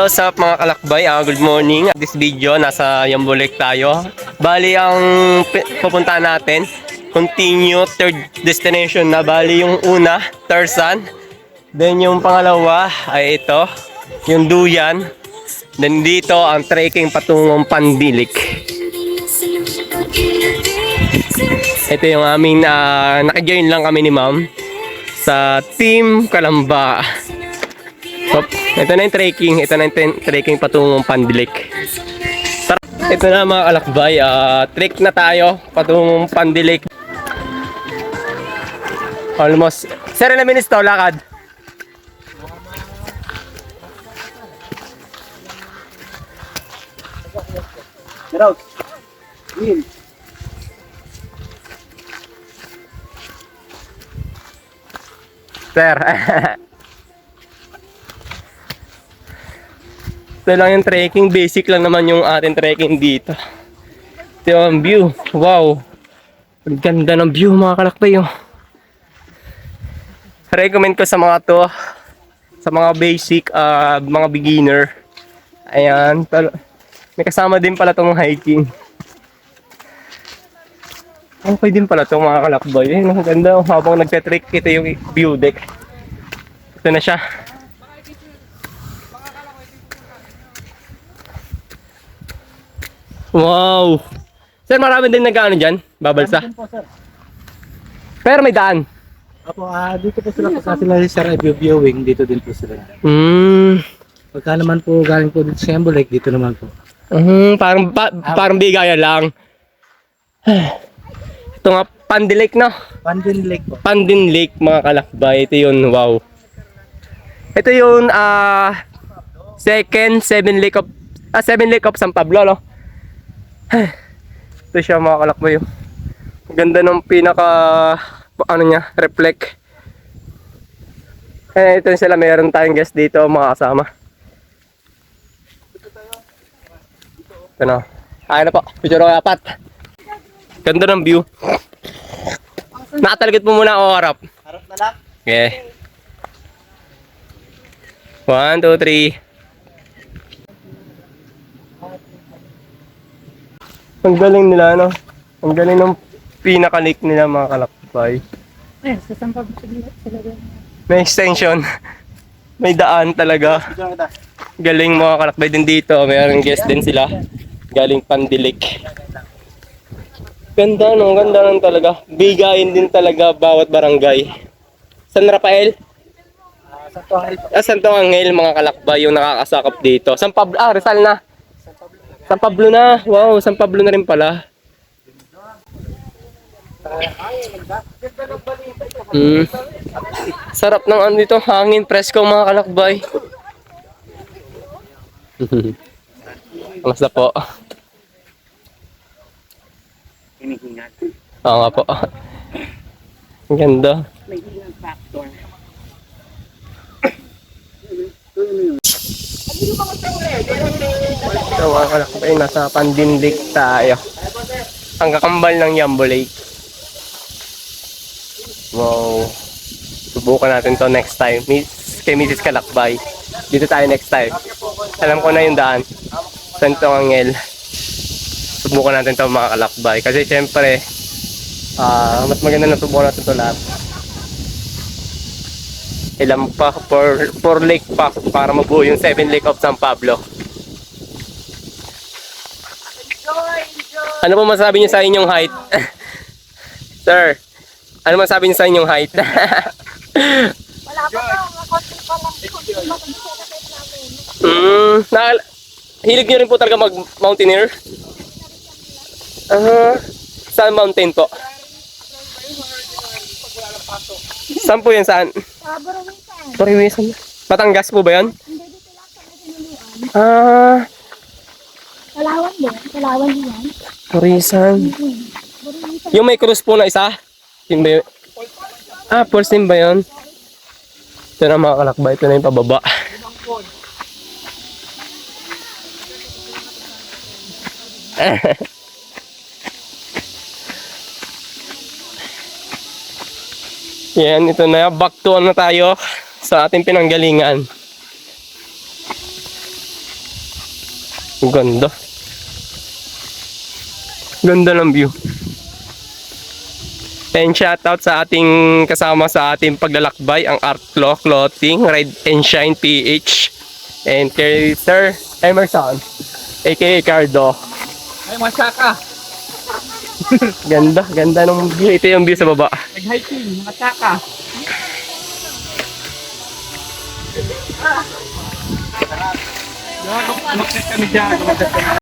So, sa mga kalakbay, ah, good morning. This video, nasa Yambo Lake tayo. Bali, ang pupuntahan natin, continue third destination na. Bali, yung una, Tarsan. Then, yung pangalawa ay ito, yung Duyan. Then, dito, ang trekking patungong Pandilik. Ito yung aming, uh, nakajoin lang kami ni ma'am sa Team Kalamba. So, ito na yung trekking. Ito na yung trekking patungong Pandilik. Tara, ito na mga kalakbay. ah trek na tayo patungong Pandilik. Almost. Sir, na minutes to, lakad. Get out. In. Sir. Ito lang yung trekking. Basic lang naman yung ating trekking dito. Ito yung view. Wow. Ang ganda ng view mga kalakbay. Oh. Recommend ko sa mga to. Sa mga basic, ah, mga beginner. Ayan. May kasama din pala tong hiking. Okay din pala itong mga kalakbay. Eh, ang ganda. oh. Habang nagte-trek, ito yung view deck. Ito na siya. Wow! Sir, marami din nag-ano dyan? Babalsa? Ano po, sir? Pero may daan. Apo, ah, dito po sila pagka sila sa review viewing, dito din po sila. Hmm. Pagka naman po galing po dito sa Embo Lake, dito naman po. Mhm, parang pa- parang bigaya lang. Ito nga Pandi Lake no. Pandin Lake po. Pandin Lake mga kalakbay. Ito yun, wow. Ito yung ah second seven lake of ah seven lake of San Pablo no. Ito siya mga kalakbay. oh. Ang ganda ng pinaka ano niya, reflect. Eh, ito sila, meron tayong guest dito, mga kasama. Ito na. Ayun na po, picture ko apat. Ganda ng view. Nakatalagit mo muna ako harap. Harap na lang. Okay. One, two, three. Ang galing nila, no? Ang galing ng pinaka-lake nila, mga kalakbay. Eh, sa sampag sila. May extension. May daan talaga. Galing mga kalakbay din dito. Mayroong guest din sila. Galing Pandilik. Ganda no, ganda lang talaga. Bigayin din talaga bawat barangay. San Rafael? Ah, sa Tuangil po. Ah, Santo Angel, mga kalakbay yung nakakasakop dito. San Pablo, ah, Rizal na. San Pablo na. Wow, San Pablo na rin pala. Mm. Sarap ng ano dito, hangin, presko mga kalakbay. Kamusta po? Hinihingan. Oo nga po. Ang ganda. May healing factor. So mga kalakbay, nasa Pandin Lake tayo. Ang kakambal ng Yambo Lake. Wow. Subukan natin to next time. Miss, kay Mrs. Kalakbay. Dito tayo next time. Alam ko na yung daan. Santo Angel. Subukan natin to mga kalakbay. Kasi syempre, ah mas maganda na subukan natin to lahat. Ilan pa, for, for lake pa para mabuo yung seven lake of San Pablo. Ano po masabi niyo sa inyong height? Sir, ano masabi niyo sa inyong height? Wala pa mga konti pa lang. Konti pa lang mm, nakal- hilig niyo rin po talaga mag-mountaineer? Ah, saan mountain po? Saan po yan? Saan? Barawisan. Batangas po ba yan? Hindi dito lang sa. Ah, Palawan din. Palawan din yan. Barawisan. Yung may cruise po na isa? Yun ba yun? Ah, first time ba yun? Ito na mga kalakbay. Ito na yung pababa. Yan, ito na. Back to ano tayo sa ating pinanggalingan. Ang ganda. Ganda ng view. And shoutout sa ating kasama sa ating paglalakbay, ang Art Claw Clothing, Ride and Shine PH. And kay Sir Emerson, aka Cardo. Ay, masaka. Ganda, ganda ng view. Ito yung view sa baba. Nag-hiking, masaka. Gago, umakit kami dyan. Kami.